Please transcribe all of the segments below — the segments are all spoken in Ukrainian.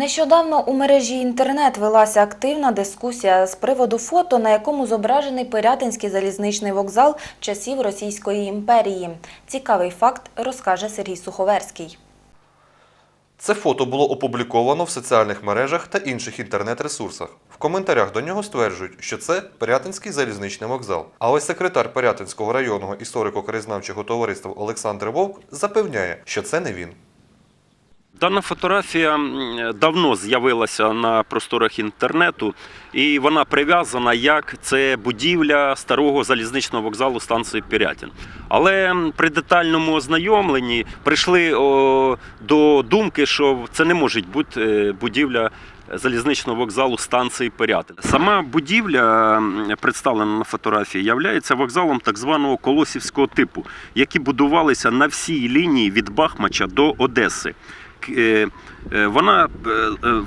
Нещодавно у мережі інтернет велася активна дискусія з приводу фото, на якому зображений Пирятинський залізничний вокзал часів Російської імперії. Цікавий факт розкаже Сергій Суховерський. Це фото було опубліковано в соціальних мережах та інших інтернет-ресурсах. В коментарях до нього стверджують, що це Пирятинський залізничний вокзал. А ось секретар Пирятинського районного історико-краєзнавчого товариства Олександр Вовк запевняє, що це не він. Дана фотографія давно з'явилася на просторах інтернету, і вона прив'язана як це будівля старого залізничного вокзалу станції Пірятин. Але при детальному ознайомленні прийшли до думки, що це не може бути е, будівля. Залізничного вокзалу станції Пирятин. Сама будівля, представлена на фотографії, є вокзалом так званого колосівського типу, які будувалися на всій лінії від Бахмача до Одеси. Е, е, Вона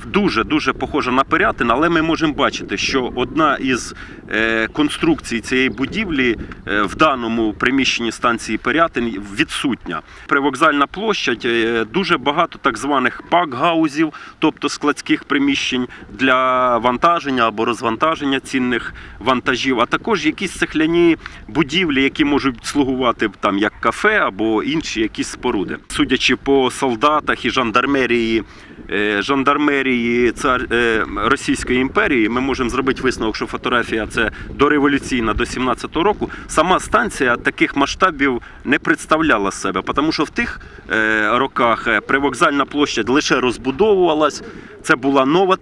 дуже дуже похожа на Пирятин, але ми можемо бачити, що одна із е, конструкцій цієї будівлі е, в даному приміщенні станції Пирятин відсутня. Привокзальна площадь е, дуже багато так званих пакгаузів, тобто складських приміщень для вантаження або розвантаження цінних вантажів, а також якісь цехляні будівлі, які можуть слугувати там як кафе або інші якісь споруди. Судячи по солдатах і жандармерії, е, жандармерії цар е, Російської імперії, ми можемо зробити висновок, що фотографія це дореволюційна до 17-го року. Сама станція таких масштабів не представляла себе, тому що в тих е, роках привокзальна площадь лише розбудовувалась. Це була нова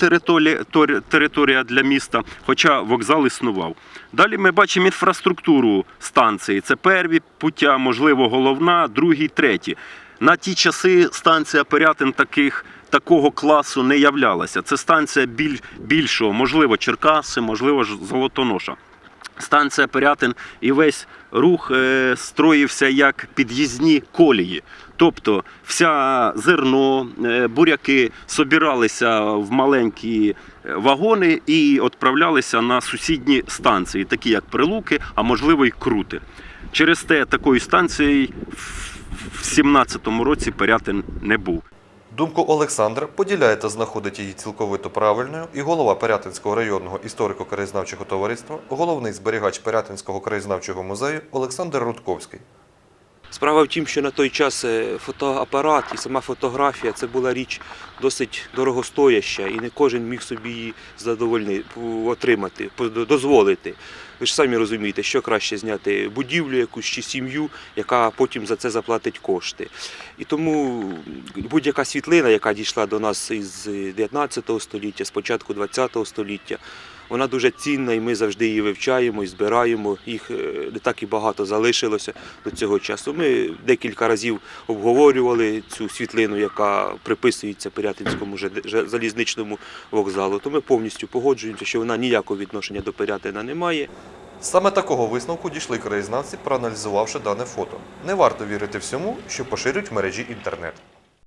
територія, для міста, хоча вокзал існував. Далі ми бачимо інфраструктуру станції. Це перві пуття, можливо, головна, другі, треті. На ті часи станція порятин таких. Такого класу не являлася. Це станція біль, більшого, можливо, Черкаси, можливо, Золотоноша. Станція Пирятин і весь рух е, строївся як під'їзні колії. Тобто вся зерно, е, буряки собиралися в маленькі е, вагони і відправлялися на сусідні станції, такі як Прилуки, а можливо й Крути. Через те такої станції в- в 17-му році Пирятин не був. Думку Олександра поділяє та знаходить її цілковито правильною і голова Пирятинського районного історико-краєзнавчого товариства, головний зберігач Пирятинського краєзнавчого музею Олександр Рудковський. Справа в тім, що на той час е, фотоапарат і сама фотографія це була річ досить дорогостояща, і не кожен міг собі її задовольни отримати, дозволити. Ви ж самі розумієте, що краще зняти будівлю якусь чи сім'ю, яка потім за це заплатить кошти. І тому будь-яка світлина, яка дійшла до нас із 19 століття, з початку 20 століття, вона дуже цінна, і ми завжди її вивчаємо і збираємо. Їх е, не так і багато залишилося до цього часу. Ми декілька разів обговорювали цю світлину, яка приписується Пирятинському залізничному вокзалу. То ми повністю погоджуємося, що вона ніякого відношення до Пирятина не має. Саме такого висновку дійшли краєзнавці, проаналізувавши дане фото. Не варто вірити всьому, що поширюють мережі інтернет.